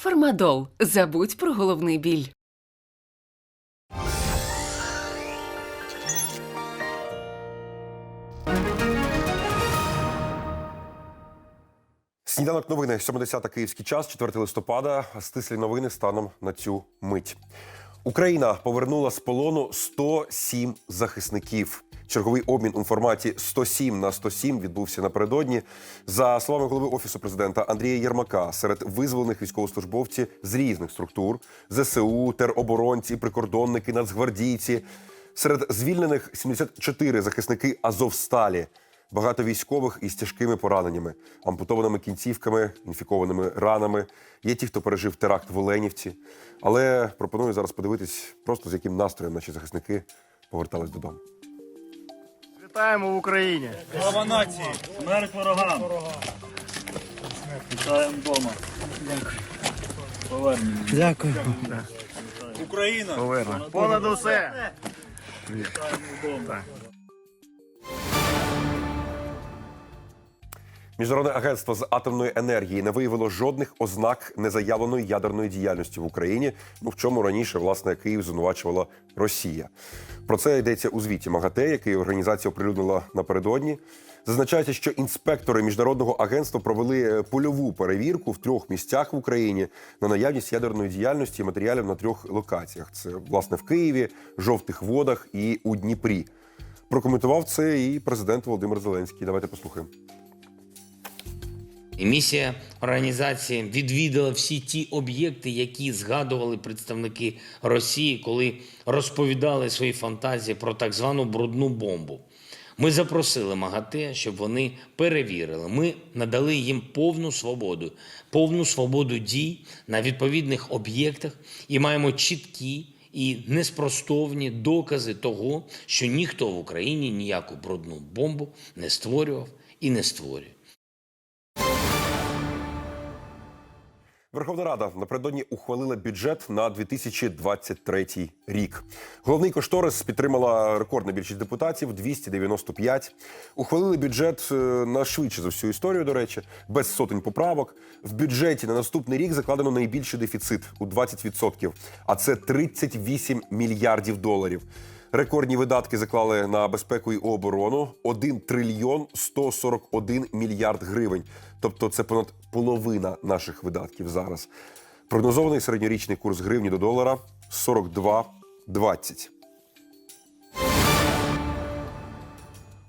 Фармадол. Забудь про головний біль. Сніданок новини 70 київський час, 4 листопада. Стислі новини станом на цю мить. Україна повернула з полону 107 захисників. Черговий обмін у форматі 107 на 107 відбувся напередодні. За словами голови офісу президента Андрія Єрмака, серед визволених військовослужбовці з різних структур ЗСУ, тероборонці, прикордонники, нацгвардійці. Серед звільнених 74 захисники Азовсталі. Багато військових із тяжкими пораненнями, ампутованими кінцівками, інфікованими ранами. Є ті, хто пережив теракт в Оленівці. Але пропоную зараз подивитись, просто з яким настроєм наші захисники повертались додому. Вітаємо в Україні. Слава нації! Смерть ворогам! Вітаємо вдома. Повернення. Дякую. Україна! Понад усе. Вітаємо вдома. Міжнародне агентство з атомної енергії не виявило жодних ознак незаявленої ядерної діяльності в Україні. Ну в чому раніше власне Київ звинувачувала Росія. Про це йдеться у звіті МАГАТЕ, який організація оприлюднила напередодні. Зазначається, що інспектори міжнародного агентства провели е, польову перевірку в трьох місцях в Україні на наявність ядерної діяльності і матеріалів на трьох локаціях: це власне в Києві, жовтих водах і у Дніпрі. Прокоментував це і президент Володимир Зеленський. Давайте послухаємо. І місія організації відвідала всі ті об'єкти, які згадували представники Росії, коли розповідали свої фантазії про так звану брудну бомбу. Ми запросили МАГАТЕ, щоб вони перевірили. Ми надали їм повну свободу, повну свободу дій на відповідних об'єктах і маємо чіткі і неспростовні докази того, що ніхто в Україні ніяку брудну бомбу не створював і не створює. Верховна Рада напередодні ухвалила бюджет на 2023 рік. Головний кошторис підтримала рекордна більшість депутатів 295. Ухвалили бюджет е, на швидше за всю історію. До речі, без сотень поправок. В бюджеті на наступний рік закладено найбільший дефіцит у 20%, а це 38 мільярдів доларів. Рекордні видатки заклали на безпеку і оборону 1 трильйон 141 мільярд гривень. Тобто це понад половина наших видатків зараз. Прогнозований середньорічний курс гривні до долара 42,20.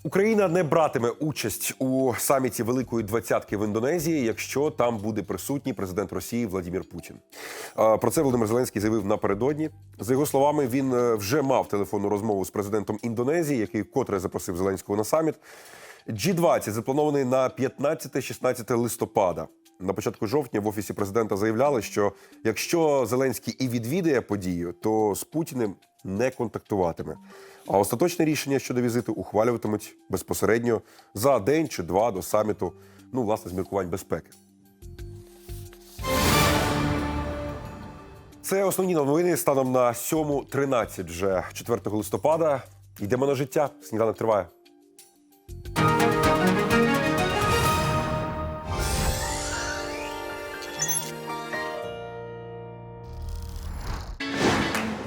Україна не братиме участь у саміті Великої двадцятки в Індонезії, якщо там буде присутній президент Росії Владимир Путін. Про це Володимир Зеленський заявив напередодні. За його словами, він е, вже мав телефонну розмову з президентом Індонезії, який вкотре запросив Зеленського на саміт. G20 запланований на 15-16 листопада. На початку жовтня в офісі президента заявляли, що якщо Зеленський і відвідає подію, то з Путіним не контактуватиме. А остаточне рішення щодо візиту ухвалюватимуть безпосередньо за день чи два до саміту, ну, власне, з міркувань безпеки. Це основні новини станом на 7.13 вже 4 листопада. Йдемо на життя. Сніданок триває.